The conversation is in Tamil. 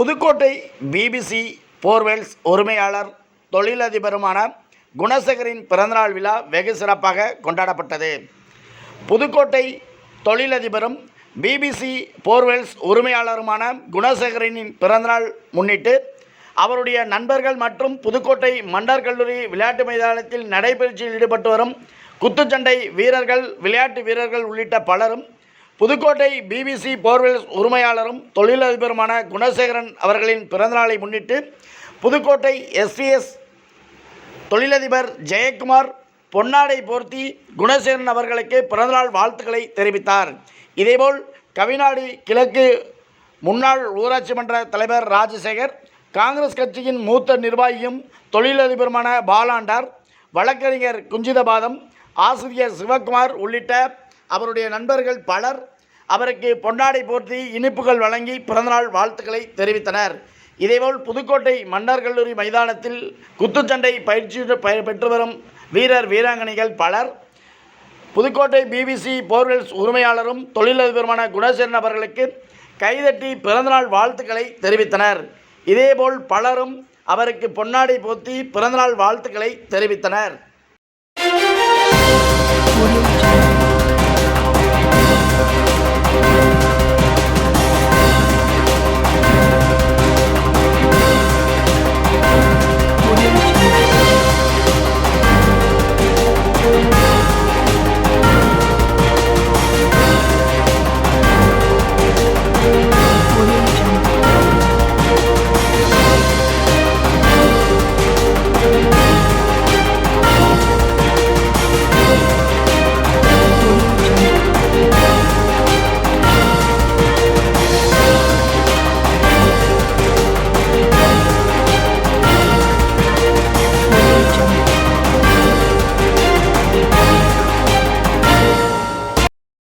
புதுக்கோட்டை பிபிசி போர்வெல்ஸ் உரிமையாளர் தொழிலதிபருமான குணசேகரின் பிறந்தநாள் விழா வெகு சிறப்பாக கொண்டாடப்பட்டது. புதுக்கோட்டை தொழிலதிபரும் பிபிசி போர்வெல்ஸ் உரிமையாளருமான குணசேகரனின் பிறந்தநாள் முன்னிட்டு அவருடைய நண்பர்கள் மற்றும் புதுக்கோட்டை மன்னர் கல்லூரி விளையாட்டு மைதானத்தில் நடைபயிற்சியில் ஈடுபட்டு வரும் குத்துச்சண்டை வீரர்கள் விளையாட்டு வீரர்கள் உள்ளிட்ட பலரும் புதுக்கோட்டை பிபிசி போர்வெல்ஸ் உரிமையாளரும் தொழிலதிபருமான குணசேகரன் அவர்களின் பிறந்தநாளை முன்னிட்டு புதுக்கோட்டை எஸ்விஎஸ் தொழிலதிபர் ஜெயக்குமார் பொன்னாடை போர்த்தி குணசேகரன் அவர்களுக்கு பிறந்தநாள் வாழ்த்துக்களை தெரிவித்தார். இதேபோல் கவிநாடு கிழக்கு முன்னாள் ஊராட்சி மன்ற தலைவர் ராஜசேகர் காங்கிரஸ் கட்சியின் மூத்த நிர்வாகியும் தொழிலதிபருமான பாலாண்டார் வழக்கறிஞர் குஞ்சிதபாதம் ஆசிரியர் சிவகுமார் உள்ளிட்ட அவருடைய நண்பர்கள் பலர் அவருக்கு பொன்னாடை போர்த்தி இனிப்புகள் வழங்கி பிறந்தநாள் வாழ்த்துக்களை தெரிவித்தனர். இதேபோல் புதுக்கோட்டை மன்னர் கல்லூரி மைதானத்தில் குத்துச்சண்டை பயிற்சி பெற்று வரும் வீரர் வீராங்கனைகள் பலர் புதுக்கோட்டை பிபிசி போர்வெல்ஸ் உரிமையாளரும் தொழிலதிபருமான குணசேரன் அவர்களுக்கு கைதட்டி பிறந்தநாள் வாழ்த்துக்களை தெரிவித்தனர். இதேபோல் பலரும் அவருக்கு பொன்னாடை போர்த்தி பிறந்தநாள் வாழ்த்துக்களை தெரிவித்தனர்.